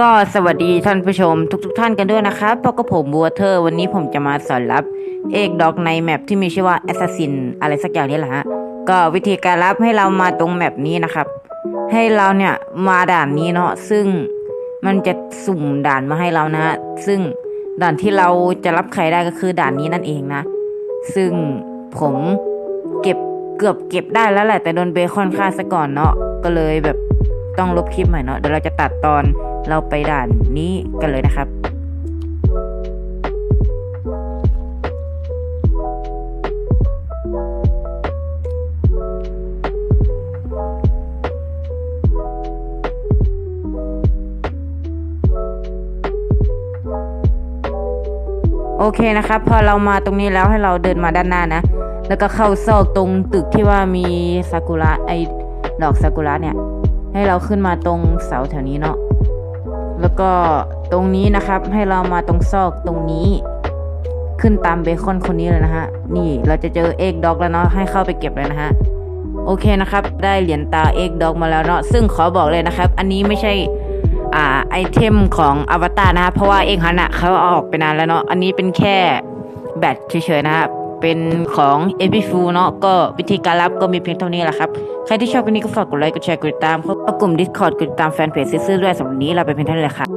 ก็สวัสดีท่านผู้ชมทุกๆทท่านกันด้วยนะครับพบกับผมบัวเทอร์วันนี้ผมจะมาสอนรับเอกดอกในแมปที่มีชื่อว่า Assassin อะไรสักอย่างนี่แหละฮะ ก็วิธีการรับให้เรามาตรงแมปนี้นะครับ ให้เราเนี่ยมาด่านนี้เนาะซึ่งมันจะสุ่มด่านมาให้เรานะฮะ ซึ่งด่านที่เราจะรับใครได้ก็คือด่านนี้นั่นเองนะ ซึ่งผมเก็บเกือบเก็บได้แล้วแหละแต่โดนเบคอนฆ่าซะก่อนเนาะก็เลยแบบ ต้องลบคลิปใหม่เนาะเดี๋ยวเราจะตัดตอนเราไปด่านนี้กันเลยนะครับโอเคนะครับ พอเรามาตรงนี้แล้วให้เราเดินมาด้านหน้านะ แล้วก็เข้าซอกตรงตึกที่ว่ามีซากุระไอดอกซากุระเนี่ย ให้เราขึ้นมาตรงเสาแถวนี้เนาะแล้วก็ตรงนี้นะครับให้เรามาตรงซอกตรงนี้ ขึ้นตามเบคอนคนนี้เลยนะฮะนี่เราจะเจอเอ็กด็อกแล้วเนาะให้เข้าไปเก็บเลยนะฮะโอเคนะครับ ได้เหรียญตาเอ็กด็อกมาแล้วเนาะซึ่งขอบอกเลยนะครับ อันนี้ไม่ใช่อ่าไอเทมของอวตารนะครับเพราะว่าเอกฮันอะเขาออกไปนานแล้วเนาะอันนี้เป็นแค่แบตเฉยๆนะครับ เป็นของเอพิฟูเนาะก็วิธีการรับก็มีเพียงเท่านี้แหละครับ ใครที่ชอบคลิปนี้ก็ฝากกดไลค์กดแชร์กดติดตามเข้ากลุ่ม Discord กดติดตามแฟนเพจซื้อด้วยสำหรับวันนี้เราไปเพียงเท่านี้แหละครับ